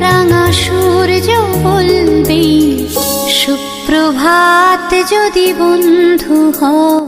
রাঙা সূর্য বলবে সুপ্রভাত যদি বন্ধু হও।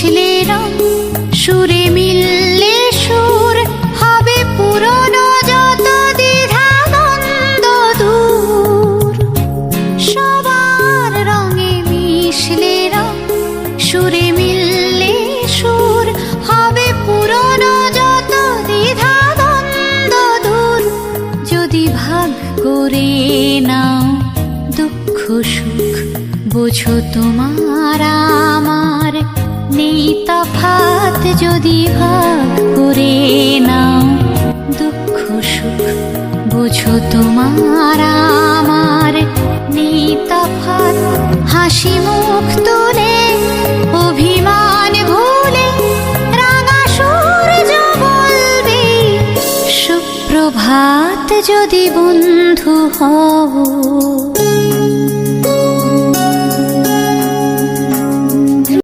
মিশলে রং, সুরে মিললে সুর, হবে পুরনো যত দ্বিধা দ্বন্দ্ব দূর। সবার রঙে মিশলে রং, সুরে মিললে সুর, হবে পুরনো যত দ্বিধা দূর। যদি ভাগ করে নাও দুঃখ সুখ, বোঝো তোমার যদি ভাগ করে নাও দুঃখ, সুখ, বোঝো তোমার আমার নেই তফাত হাসি মুখ তুলে, অভিমান সুপ্রভাত যদি বন্ধু হও।